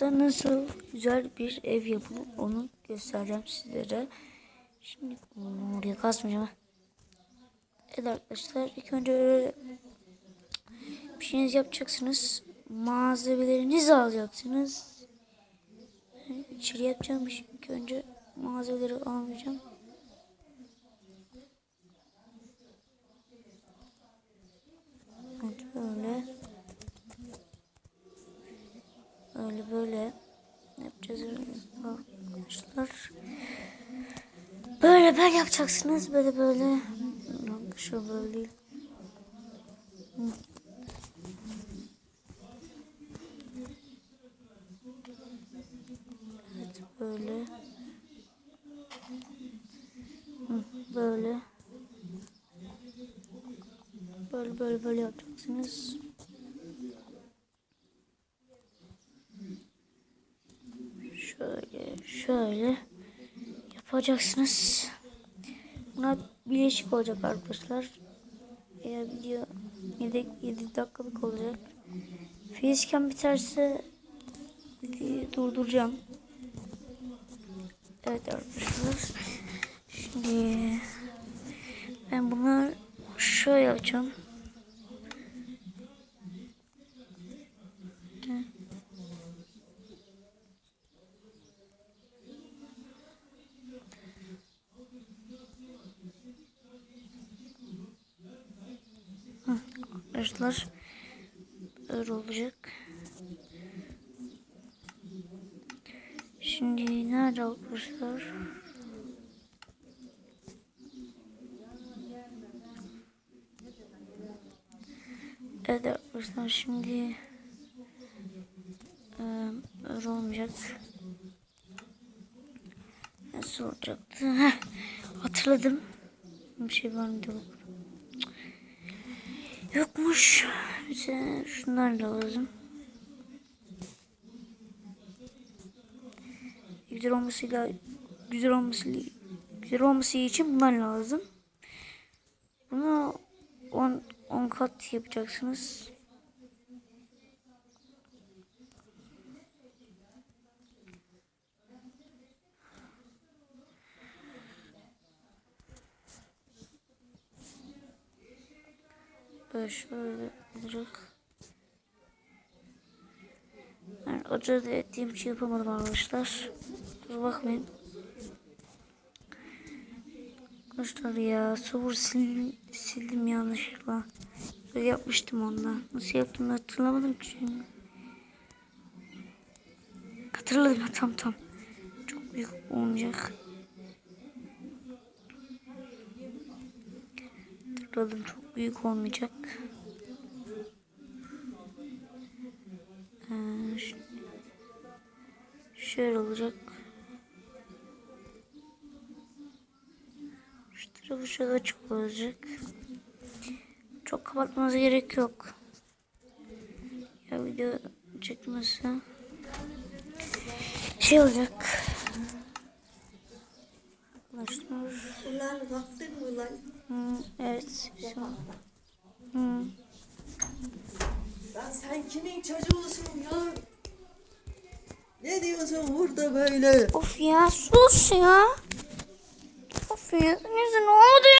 Minecraft'ta nasıl güzel bir ev yapılır onu göstereceğim sizlere. Şimdi oraya kasmayacağım. Evet arkadaşlar ilk önce öyle bir şeyiniz yapacaksınız. Malzemelerinizi alacaksınız. İçeri yapacağım şey. İlk önce malzemeleri almayacağım. Evet böyle. Böyle böyle yapacağız arkadaşlar. Böyle böyle yapacaksınız. Böyle böyle. Şu böyle. Evet böyle. Böyle. Böyle böyle böyle yapacaksınız. Şöyle yapacaksınız. Buna bileşik olacak arkadaşlar. Eğer video 7, 7 dakikalık olacak. Facecam biterse durduracağım. Evet arkadaşlar. Şimdi ben bunu şöyle yapacağım. Arkadaşlar öyle olacak. Şimdi nerede arkadaşlar? Evet arkadaşlar şimdi öyle olmayacak. Nasıl olacaktı? Hatırladım. Bir şey var mıydı? Bak. Yokmuş. Bize şunlar lazım. Güzel olmasıyla güzel olması güzel olması için bunlar lazım. Bunu 10 10 kat yapacaksınız. Böyle şöyle olacak. Ben acele ettiğim için yapamadım arkadaşlar. Dur bakmayın. Arkadaşlar ya sıfır sildim, sildim yanlışlıkla. Böyle yapmıştım ondan. Nasıl yaptım hatırlamadım ki şimdi. Hatırladım tam tam. Çok büyük olmayacak. Hatırladım çok büyük olmayacak. Ee, şöyle olacak. Şu tarafı şöyle açık olacak. Çok kapatmanıza gerek yok. Ya video çekmesi şey olacak. Arkadaşlar. Ulan baktın mı lan? Evet. Şu an. Hı. Lan sen kimin çocuğusun ya? Ne diyorsun burada böyle? Of ya sus ya. Of ya. Ne oldu